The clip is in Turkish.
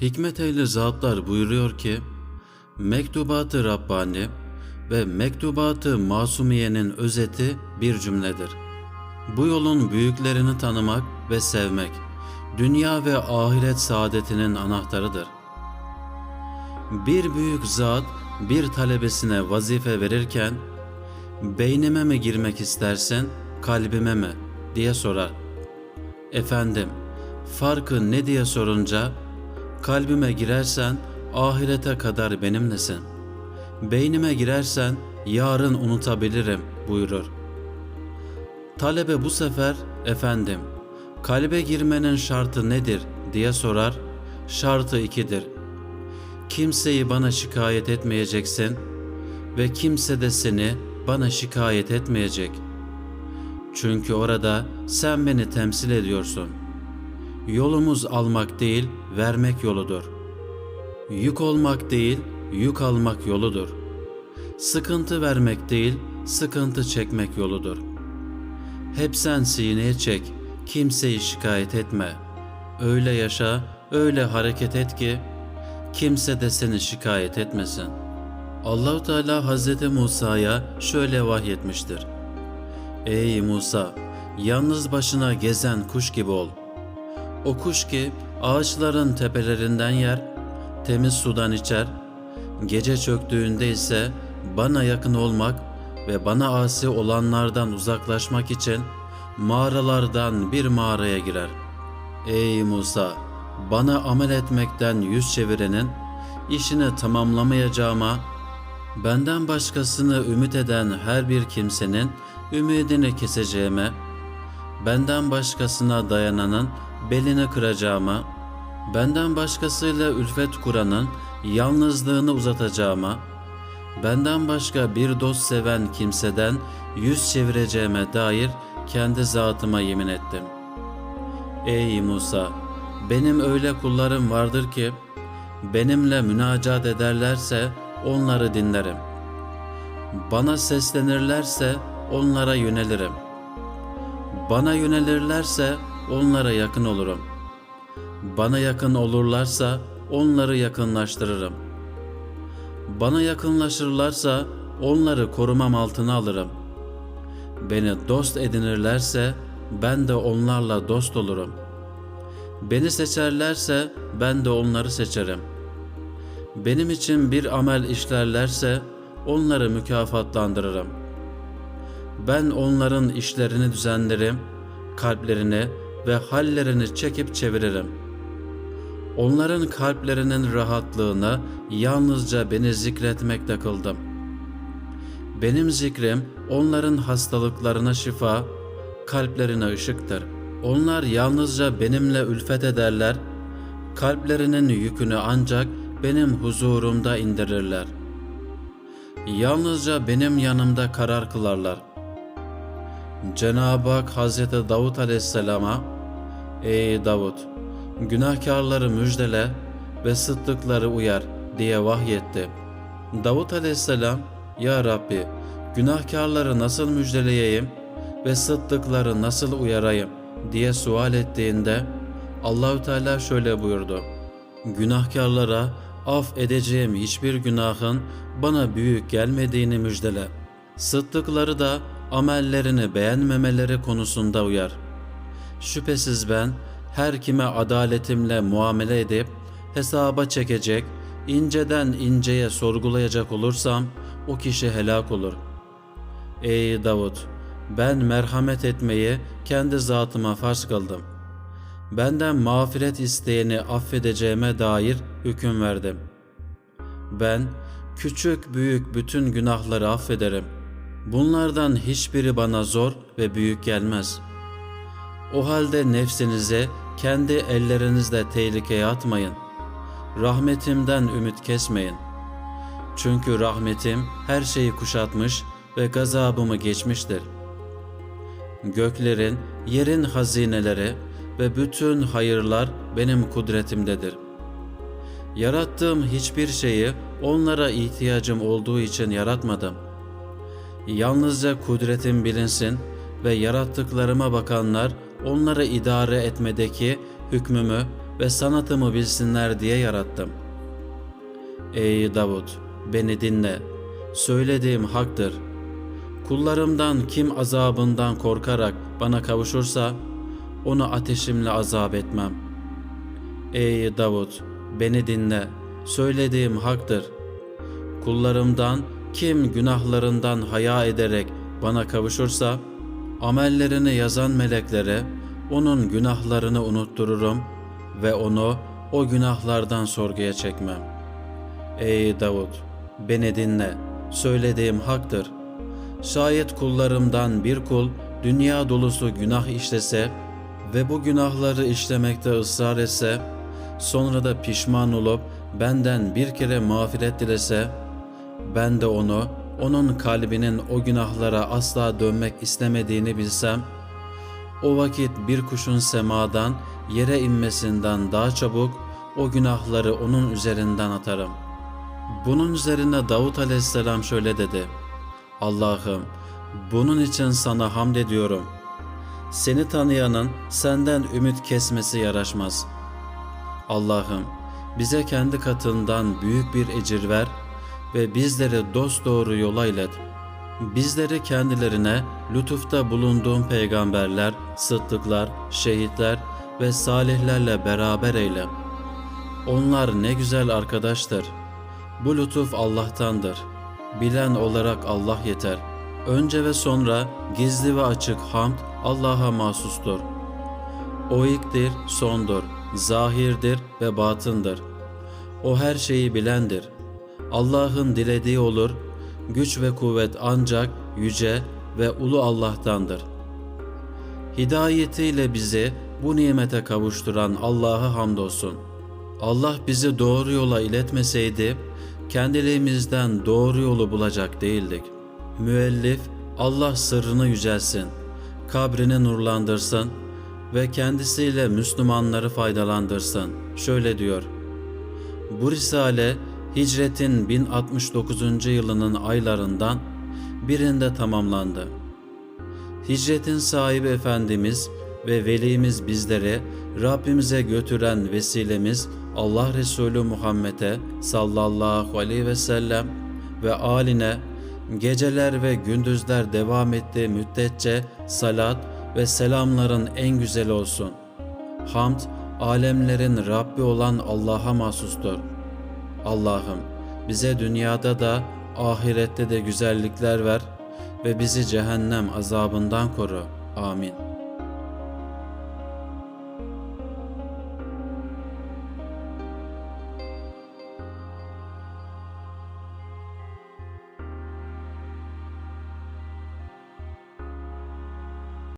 Hikmet ehli zatlar buyuruyor ki, Mektubat-ı Rabbani ve Mektubat-ı Masumiye'nin özeti bir cümledir. Bu yolun büyüklerini tanımak ve sevmek, dünya ve ahiret saadetinin anahtarıdır. Bir büyük zat bir talebesine vazife verirken, beynime mi girmek istersin, kalbime mi diye sorar. Efendim, farkı ne diye sorunca, kalbime girersen ahirete kadar benimlesin. Beynime girersen yarın unutabilirim buyurur. Talebe bu sefer, efendim, kalbe girmenin şartı nedir diye sorar, şartı ikidir. Kimseyi bana şikayet etmeyeceksin ve kimse de seni bana şikayet etmeyecek. Çünkü orada sen beni temsil ediyorsun. Yolumuz almak değil, vermek yoludur. Yük olmak değil, yük almak yoludur. Sıkıntı vermek değil, sıkıntı çekmek yoludur. Hep sen sineye çek, kimseyi şikayet etme. Öyle yaşa, öyle hareket et ki kimse de seni şikayet etmesin. Allahu Teala Hazreti Musa'ya şöyle vahyetmiştir. Ey Musa, yalnız başına gezen kuş gibi ol. O kuş ki ağaçların tepelerinden yer, temiz sudan içer, gece çöktüğünde ise bana yakın olmak ve bana asi olanlardan uzaklaşmak için mağaralardan bir mağaraya girer. Ey Musa, bana amel etmekten yüz çevirenin işini tamamlamayacağıma, benden başkasını ümit eden her bir kimsenin ümidini keseceğime, benden başkasına dayananın belini kıracağıma, benden başkasıyla ülfet kuranın yalnızlığını uzatacağıma, benden başka bir dost seven kimseden yüz çevireceğime dair kendi zatıma yemin ettim. Ey Musa! Benim öyle kullarım vardır ki, benimle münacat ederlerse onları dinlerim. Bana seslenirlerse onlara yönelirim. Bana yönelirlerse onlara yakın olurum. Bana yakın olurlarsa onları yakınlaştırırım. Bana yakınlaşırlarsa onları korumam altına alırım. Beni dost edinirlerse ben de onlarla dost olurum. Beni seçerlerse ben de onları seçerim. Benim için bir amel işlerlerse onları mükafatlandırırım. Ben onların işlerini düzenlerim, kalplerini ve hallerini çekip çeviririm. Onların kalplerinin rahatlığını yalnızca beni zikretmekte kıldım. Benim zikrim onların hastalıklarına şifa, kalplerine ışıktır. Onlar yalnızca benimle ülfet ederler, kalplerinin yükünü ancak benim huzurumda indirirler. Yalnızca benim yanımda karar kılarlar. Cenab-ı Hak Hazreti Davut Aleyhisselam'a Ey Davut! Günahkarları müjdele ve sıddıkları uyar diye vahyetti. Davut Aleyhisselam Ya Rabbi günahkarları nasıl müjdeleyeyim ve sıddıkları nasıl uyarayım diye sual ettiğinde Allahü Teala şöyle buyurdu. Günahkarlara af edeceğim hiçbir günahın bana büyük gelmediğini müjdele. Sıddıkları da amellerini beğenmemeleri konusunda uyar. Şüphesiz ben her kime adaletimle muamele edip hesaba çekecek, inceden inceye sorgulayacak olursam o kişi helak olur. Ey Davut! Ben merhamet etmeyi kendi zatıma farz kıldım. Benden mağfiret isteyeni affedeceğime dair hüküm verdim. Ben küçük büyük bütün günahları affederim. Bunlardan hiçbiri bana zor ve büyük gelmez. O halde nefsinize kendi ellerinizle tehlikeye atmayın. Rahmetimden ümit kesmeyin. Çünkü rahmetim her şeyi kuşatmış ve gazabımı geçmiştir. Göklerin, yerin hazineleri ve bütün hayırlar benim kudretimdedir. Yarattığım hiçbir şeyi onlara ihtiyacım olduğu için yaratmadım. Yalnızca kudretim bilinsin ve yarattıklarıma bakanlar onları idare etmedeki hükmümü ve sanatımı bilsinler diye yarattım. Ey Davut, beni dinle. Söylediğim haktır. Kullarımdan kim azabından korkarak bana kavuşursa, onu ateşimle azap etmem. Ey Davut, beni dinle. Söylediğim haktır. Kullarımdan kim günahlarından haya ederek bana kavuşursa, amellerini yazan meleklere onun günahlarını unuttururum ve onu o günahlardan sorguya çekmem. Ey Davut, beni dinle, söylediğim haktır. Şayet kullarımdan bir kul dünya dolusu günah işlese ve bu günahları işlemekte ısrar etse, sonra da pişman olup benden bir kere mağfiret dilese, ben de onu, onun kalbinin o günahlara asla dönmek istemediğini bilsem, o vakit bir kuşun semadan yere inmesinden daha çabuk o günahları onun üzerinden atarım. Bunun üzerine Davut aleyhisselam şöyle dedi. Allah'ım bunun için sana hamd ediyorum. Seni tanıyanın senden ümit kesmesi yaraşmaz. Allah'ım bize kendi katından büyük bir ecir ver ve bizleri dosdoğru yola ilet. Bizleri kendilerine lütufta bulunduğun peygamberler, sıddıklar, şehitler ve salihlerle beraber eyle. Onlar ne güzel arkadaştır. Bu lütuf Allah'tandır. Bilen olarak Allah yeter. Önce ve sonra gizli ve açık hamd Allah'a mahsustur. O ilktir, sondur, zahirdir ve batındır. O her şeyi bilendir. Allah'ın dilediği olur, güç ve kuvvet ancak yüce ve ulu Allah'tandır. Hidayetiyle bizi bu nimete kavuşturan Allah'a hamdolsun. Allah bizi doğru yola iletmeseydi, kendiliğimizden doğru yolu bulacak değildik. Müellif, Allah sırrını yücelsin, kabrini nurlandırsın ve kendisiyle Müslümanları faydalandırsın. Şöyle diyor, bu risale hicretin 1069. yılının aylarından birinde tamamlandı. Hicretin sahibi Efendimiz ve velimiz bizleri Rabbimize götüren vesilemiz Allah Resulü Muhammed'e sallallahu aleyhi ve sellem ve aline geceler ve gündüzler devam ettiği müddetçe salat ve selamların en güzeli olsun. Hamd, alemlerin Rabbi olan Allah'a mahsustur. Allah'ım bize dünyada da ahirette de güzellikler ver ve bizi cehennem azabından koru. Amin.